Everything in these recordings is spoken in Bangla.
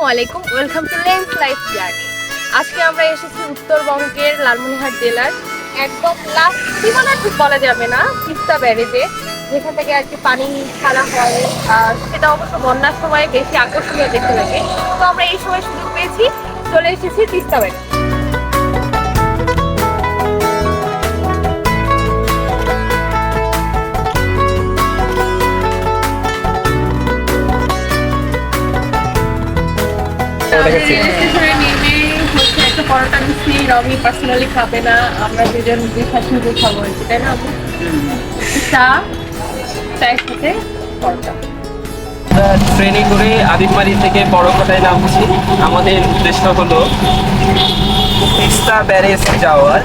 আসসালামু আলাইকুম welcome to lens life journey আজকে আমরা এসেছি উত্তরবঙ্গের লালমনিরহাট জেলার একদম লাস্ট সীমানা ঠিক বলা যাবে না, তিস্তা ব্যারেজে, যেখান থেকে আর কি পানি ছাড়া হয়, আর সেটা অবশ্য বন্যার সময় বেশি আকর্ষণীয় দেখতে লাগে। তো আমরা এই সময় সুযোগ পেয়েছি, চলে এসেছি তিস্তা ব্যারেজ। নেমে হচ্ছে একটা পরোটা মিষ্টি রমি পার্সোনালি খাবে না আমরা দুজন দুই শাশুড়ি খাব তাই না? চা চায়ের সাথে পরোটা। ট্রেনে করে আদিতমারি থেকে বড়কটায় নামছি। আমাদের উদ্দেশ্য হলো তিস্তা ব্যারেজ যাওয়ার।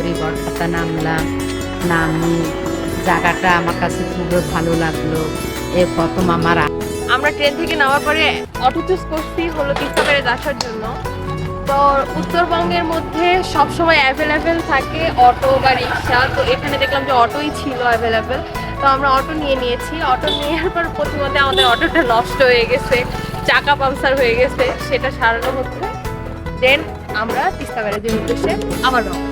করি বরখাতা নামলাম, নামি। জায়গাটা আমার কাছে খুবই ভালো লাগল। এ প্রথম আমার আমরা ট্রেন থেকে নামার পরে অটো চুজ করছি হলো তিস্তা আসার জন্য। তো উত্তরবঙ্গের মধ্যে সব সময় অ্যাভেলেবেল থাকে অটো বা রিক্সা। তো এখানে দেখলাম যে অটোই ছিল অ্যাভেলেবেল তো আমরা অটো নিয়ে নিয়েছি। অটো নেওয়ার পর প্রথমতে আমাদের অটোটা নষ্ট হয়ে গেছে, চাকা পাংচার হয়ে গেছে, সেটা সারানো হচ্ছে। দেন আমরা তিস্তা ব্যারেজের উদ্দেশ্যে আবার রওনা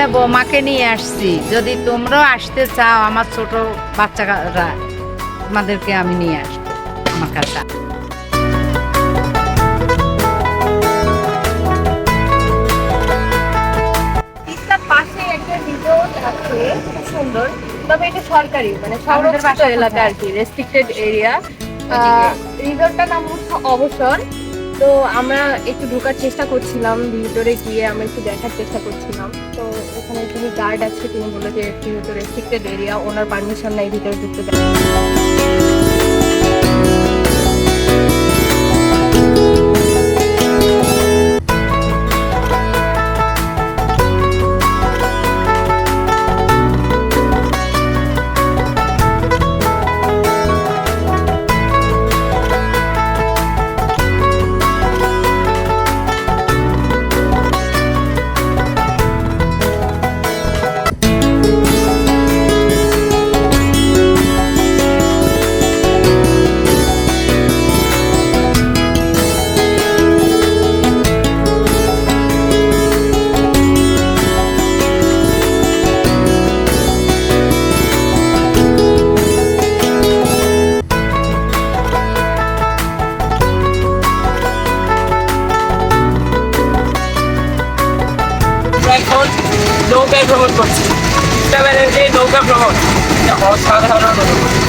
ছেলে বৌমাকে নিয়ে আসছি। যদি তোমরাও আসতে চাও আমার ছোট বাচ্চারা তোমাদেরকে আমি নিয়ে আসব আমার কাছে। সুন্দর। তবে এটা সরকারি মানে সংরক্ষিত এলাকা আর কি রেস্ট্রিক্টেড এরিয়া রিসোর্টটার নাম হচ্ছে অবসর। তো আমরা একটু ঢোকার চেষ্টা করছিলাম, ভিতরে গিয়ে আমরা একটু দেখার চেষ্টা করছিলাম। তো ওখানে যিনি গার্ড আছে, তিনি বলে যে ভিতরে রেস্ট্রিক্টেড এরিয়া ওনার পারমিশন নাই, ভিতরে ঢুকতে দেয়। নৌকায় ভ্রমণ করছি। তিস্তা ব্যারেজে নৌকা ভ্রমণ। অসাধারণ অনুভূতি।